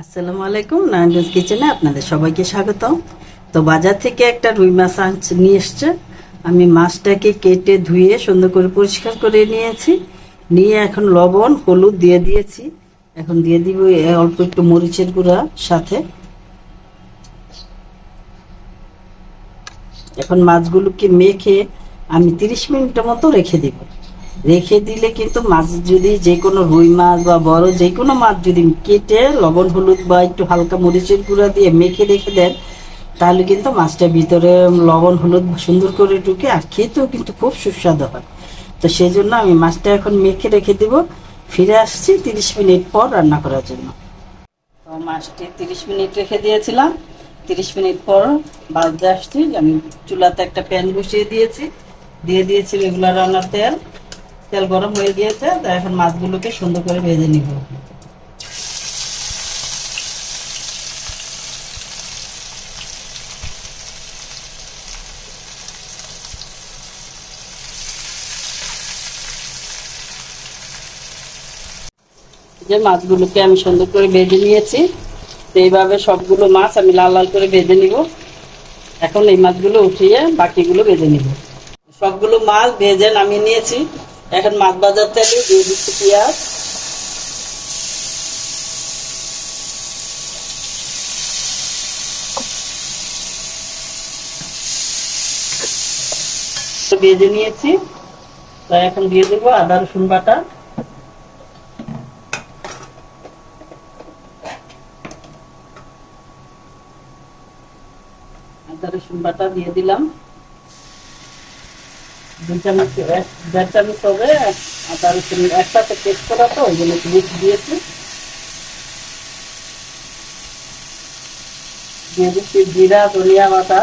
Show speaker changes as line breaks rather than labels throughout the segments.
আসসালামু আলাইকুম, নারায়ণগঞ্জ কিচেনে আপনাদের সবাইকে স্বাগত তো বাজার থেকে একটা রুই মাছ আনছ, নিয়ে এসছে। আমি মাছটাকে কেটে ধুয়ে সুন্দর করে পরিষ্কার করে নিয়েছি। নিয়ে এখন লবণ, হলুদ দিয়ে দিয়েছি। এখন দিয়ে দিব অল্প একটু মরিচের গুঁড়া সাথে। এখন মাছগুলোকে মেখে আমি তিরিশ মিনিটের মতো রেখে দিব। রেখে দিলে কিন্তু মাছ যদি যে কোনো রুই মাছ বা বড় যে কোনো মাছ যদি কেটে লবণ, হলুদ বা একটু হালকা মরিচের গুঁড়া দিয়ে মেখে রেখে দেন, তাহলে কিন্তু মাছটা ভিতরে লবণ, হলুদ সুন্দর করে ঢুকে আর খেতেও কিন্তু খুব সুস্বাদু হয়। তো সেই জন্য আমি মাছটা এখন মেখে রেখে দিব। ফিরে আসছি তিরিশ মিনিট পর রান্না করার জন্য। তো মাছটি তিরিশ মিনিট রেখে দিয়েছিলাম। তিরিশ মিনিট পর বাজতে আসছি। আমি চুলাতে একটা প্যান বসিয়ে দিয়েছি। দিয়ে দিয়েছি রেগুলার রান্নার তেল। তেল গরম হয়ে গিয়েছে, তো এখন মাছগুলোকে সুন্দর করে ভেজে নিব। যে মাছগুলোকে আমি সুন্দর করে ভেজে নিয়েছি, তো এইভাবে সবগুলো মাছ আমি লাল লাল করে ভেজে নিব। এখন এই মাছগুলো উঠিয়ে বাকিগুলো ভেজে নিব। সবগুলো মাছ ভেজে নামিয়ে নিয়েছি। এখন মাছ বাজার তেলে দিয়ে দিচ্ছি পেঁয়াজ। ভেজে নিয়েছি। তাই এখন দিয়ে দেবো আদা, রসুন বাটা। আদা, রসুন বাটা দিয়ে দিলাম। দুই চামচ এক দেড় চামচ হবে আদা পেস্ট করা তো, ওই জন্য দিয়ে দিচ্ছি জিরা, ধনিয়া বাটা।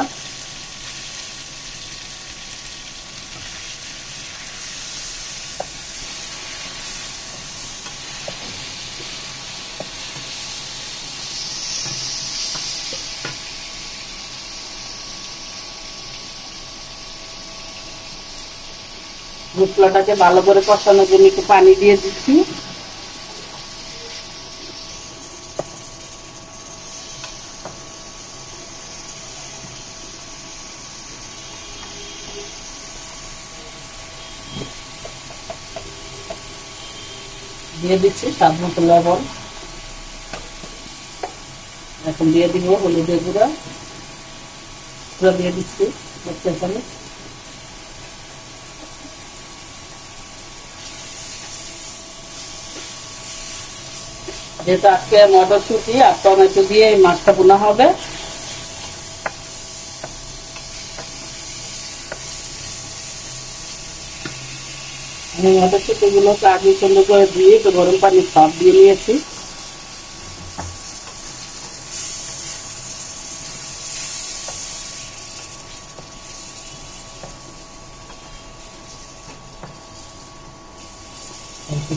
মশলাটাকে ভালো করে কষানোর জন্য একটু পানি দিয়ে দিচ্ছি। দিয়ে দিচ্ছি স্বাদ মতো লবণ। এখন দিয়ে দিব হলুদের গুঁড়া। দিয়ে দিচ্ছি। যেহেতু আজকে মটরশুঁটি আর টমেটো দিয়ে এই মাছটা বোনা হবে। আমি মটরশুঁটি গুলোকে আগে সুন্দর করে দিয়ে একটু গরম পানির ভাপ দিয়ে নিয়েছি।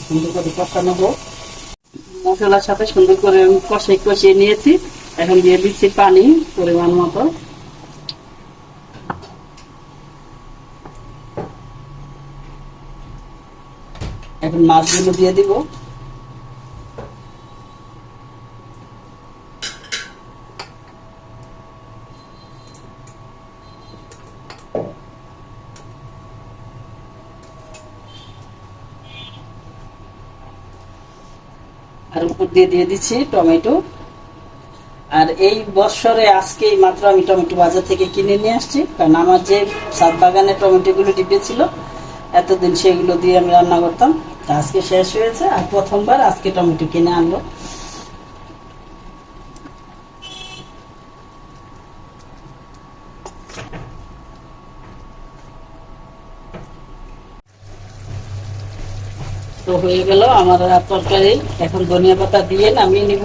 সুন্দর করে কষানো হোক মশলার সাথে সুন্দর করে কষে কষিয়ে নিয়েছি। এখন দিয়ে দিচ্ছি পানি, পরিমাণ মতো। এখন মাছগুলো দিয়ে দিব। আর উপর দিয়ে দিয়ে দিচ্ছি টমেটো। আর এই বৎসরে আজকে মাত্র আমি টমেটো বাজার থেকে কিনে নিয়ে আসছি, কারণ আমার যে সাত বাগানে টমেটোগুলো ডিপে ছিল, এতদিন সেগুলো দিয়ে আমি রান্না করতাম। আজকে শেষ হয়েছে, আর প্রথমবার আজকে টমেটো কিনে আনলো। তো হয়ে গেল আমার তরকারি। এখন ধনিয়া পাতা দিয়ে নামিয়ে নিব।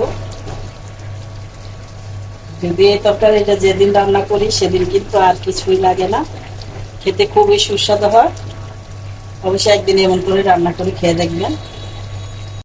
যদি এই তরকারিটা যেদিন রান্না করি, সেদিন কিন্তু আর কিছুই লাগে না। খেতে খুবই সুস্বাদু হয়। অবশ্যই একদিন এমন করে রান্না করে খেয়ে দেখবেন।